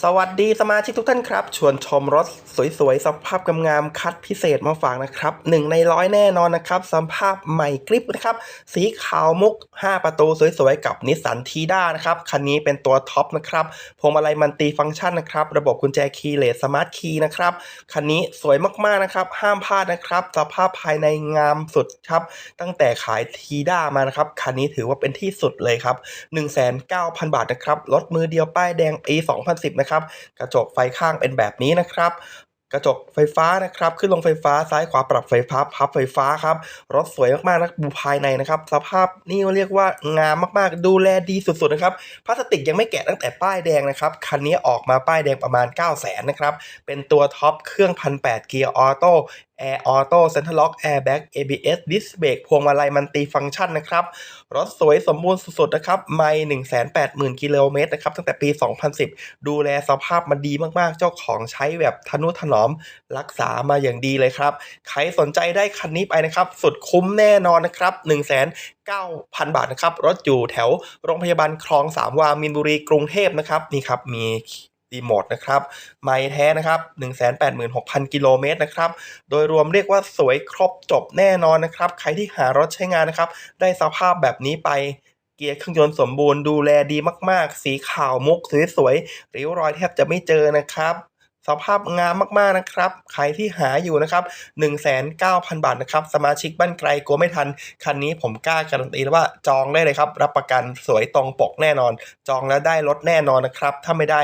สวัสดีสมาชิกทุกท่านครับ ชวนชมรถสวยๆสภาพงามๆคัดพิเศษมาฝากนะครับหนึ่งในร้อยแน่นอนนะครับสภาพใหม่กริบนะครับ สีขาวมุก 5 ประตูสวยๆ กับนิสสันทีด้านะครับ คันนี้เป็นตัวท็อปนะครับพวงมาลัยมันตีฟังก์ชันนะครับ ระบบกุญแจคีย์เลสสมาร์ทคีย์นะครับ คันนี้สวยมากๆนะครับ ห้ามพลาดนะครับ สภาพภายในงามสุดครับ ตั้งแต่ขายทีด้ามานะครับคันนี้ถือว่าเป็นที่สุดเลยครับ19,000 บาทนะครับรถมือเดียวป้ายแดงปี 2010นะครับ กระจกไฟข้างเป็นแบบนี้นะครับกระจกไฟฟ้านะครับ ขึ้นลงไฟฟ้าซ้ายขวาปรับไฟฟ้าพับไฟฟ้าครับ รถสวยมากๆนะดูภายในนะครับ สภาพนี่เรียกว่างามมากๆ ดูแลดีสุดๆนะครับพลาสติกยังไม่แกะตั้งแต่ป้ายแดงนะครับ คันนี้ออกมาป้ายแดงประมาณ 9 0 0 0 0นนะครับ เป็นตัวท็อปเครื่อง1,800เกียร์ออโต้ แอร์ออโต้เซ็นทรัลล็อกแอร์แบ็ก ABS ดิสเบรกพวงมาลัยมันตีฟังก์ชันนะครับ รถสวยสมบูรณ์สุดๆนะครับ ไม่180,000กิโลเมตรนะครับ ตั้งแต่ปี 2010 ดูแลสภาพมันดีมากๆ เจ้าของใช้แบบทนุถนอมรักษามาอย่างดีเลยครับ ใครสนใจได้คันนี้ไปนะครับ สุดคุ้มแน่นอนนะครับ1 9 0 0 0 บาทนะครับ รถอยู่แถวโรงพยาบาลคลองสามวามินบุรีกรุงเทพนะครับนี่ครับมี รีโมทนะครับไม่แท้นะครับ 186,000 กิโลเมตรนะครับ โดยรวมเรียกว่าสวยครบจบแน่นอนนะครับ ใครที่หารถใช้งานนะครับ ได้สภาพแบบนี้ไปเกียร์เครื่องยนต์สมบูรณ์ดูแลดีมาก ๆ สีขาวมุกสวยๆริ้วรอยแทบจะไม่เจอนะครับ สภาพงามมากๆนะครับ ใครที่หาอยู่นะครับ19,000 บาทนะครับ สมาชิกบ้านไกลกลัวไม่ทัน คันนี้ผมกล้าการันตีว่าจองได้เลยครับ รับประกันสวยตรงปกแน่นอน จองแล้วได้รถแน่นอนนะครับ ถ้าไม่ได้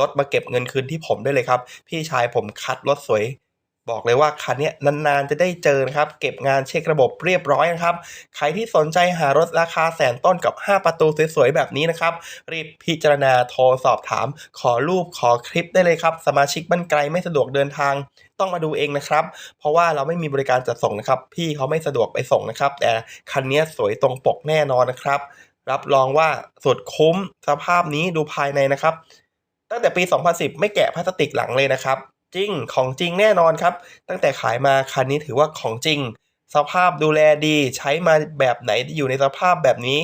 รถมาเก็บเงินคืนที่ผมได้เลยครับ พี่ชายผมคัดรถสวย บอกเลยว่าคันนี้นานๆจะได้เจอนะครับ เก็บงานเช็คระบบเรียบร้อยนะครับ ใครที่สนใจหารถราคาแสนต้นกับ 5 ประตูสวยๆ แบบนี้นะครับ รีบพิจารณาโทรสอบถาม ขอรูปขอคลิปได้เลยครับ สมาชิกบ้านไกลไม่สะดวกเดินทางต้องมาดูเองนะครับ เพราะว่าเราไม่มีบริการจัดส่งนะครับ พี่เขาไม่สะดวกไปส่งนะครับ แต่คันนี้สวยตรงปกแน่นอนนะครับ รับรองว่าสุดคุ้มสภาพนี้ดูภายในนะครับ ตั้งแต่ปี 2010 ไม่แกะพลาสติกหลังเลยนะครับ จริงของจริงแน่นอนครับ ตั้งแต่ขายมาคันนี้ถือว่าของจริง สภาพดูแลดีใช้มาแบบไหนอยู่ในสภาพแบบนี้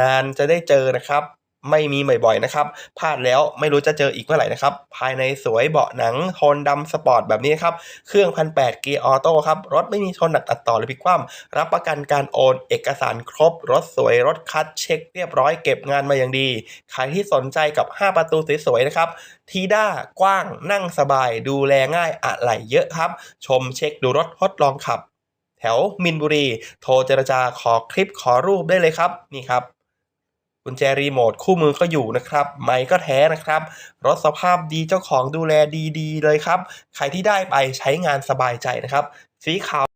นานๆจะได้เจอนะครับ ไม่มีบ่อยๆนะครับพลาดแล้วไม่รู้จะเจออีกเมื่อไหร่นะครับ ภายในสวยเบาะหนังโทนดำสปอร์ตแบบนี้ครับเครื่องพันแปดเกียร์ออโต้ครับรถไม่มีชนหนักตัดต่อหรือพลิกคว่ำรับประกันการโอนเอกสารครบ รถสวยรถคัดเช็คเรียบร้อยเก็บงานมาอย่างดี ใครที่สนใจกับ 5 ประตูสวยๆนะครับทีด้ากว้างนั่งสบายดูแลง่ายอะไหล่เยอะครับ ชมเช็คดูรถทดลองขับ แถวมินบุรี โทรเจรจาขอคลิปขอรูปได้เลยครับนี่ครับ กุญแจรีโมทคู่มือก็อยู่นะครับไมค์ก็แท้นะครับ รถสภาพดีเจ้าของดูแลดีๆ เลยครับ ใครที่ได้ไปใช้งานสบายใจนะครับ สีขาว